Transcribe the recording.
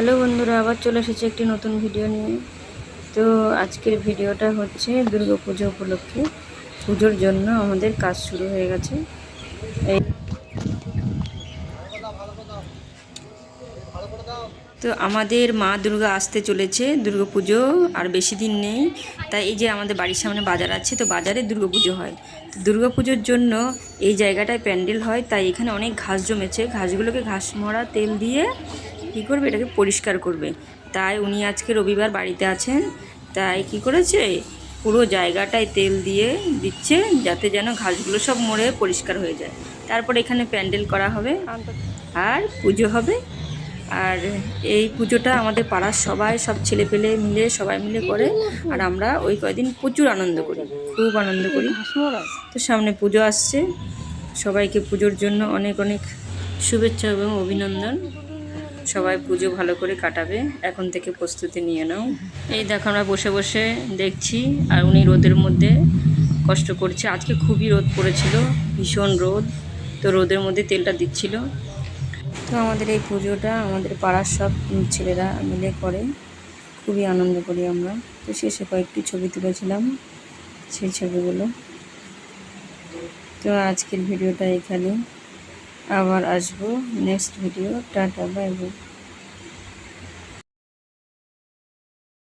Hello বন্ধুরা, আবার চলে এসেছি একটি নতুন ভিডিও নিয়ে। তো আজকের ভিডিওটা হচ্ছে দুর্গা পুজো উপলক্ষে। পুজোর জন্য আমাদের কাজ শুরু হয়ে গেছে। এই তো আমাদের মা দুর্গা আসতে চলেছে দুর্গা পুজো, আর বেশি দিন নেই। তাই এই যে আমাদের বাড়ির সামনে বাজার আছে, তো বাজারে দুর্গা পুজো হয়। তো দুর্গা পুজোর জন্য এই জায়গাটায় প্যান্ডেল হয়, তাই এখানে অনেক ঘাস জমেছে। ঘাসগুলোকে ঘাস মরা তেল দিয়ে কী করবে? এটাকে পরিষ্কার করবে। তাই উনি আজকে রবিবার বাড়িতে আছেন। তাই কি করেছে? পুরো জায়গাটায় তেল দিয়ে দিচ্ছে যাতে যেন ঘাসগুলো সব মরে পরিষ্কার হয়ে যায়। তারপর এখানে প্যান্ডেল করা হবে। আর পুজো হবে। আর এই পুজোটা আমাদের পাড়ার সবাই, সব ছেলে পেলে মিলে, সবাই মিলে করে। আর আমরা ওই কয়দিন প্রচুর আনন্দ করি, খুব আনন্দ করি। তো সামনে পুজো আসছে। সবাইকে পুজোর জন্য অনেক অনেক শুভেচ্ছা এবং অভিনন্দন। সবাই পুজো ভালো করে কাটাবে। এখন থেকে প্রস্তুতি নিয়ে নাও। এই দেখো আমরা বসে বসে দেখছি, আর উনি রোদের মধ্যে কষ্ট করছে। আজকে খুবই রোদ পড়েছিল, ভীষণ রোদ। তো রোদের মধ্যে তেলটা দিচ্ছিল। তো আমাদের এই পুজোটা আমাদের পাড়ার সব ছেলেরা মিলে করে। খুবই আনন্দ করি আমরা। তো শেষে কয়েকটি ছবি তুলেছিলাম, সেই ছবিগুলো। তো আজকের ভিডিওটা এখানে আবার আসব next video. Tata, bye bye.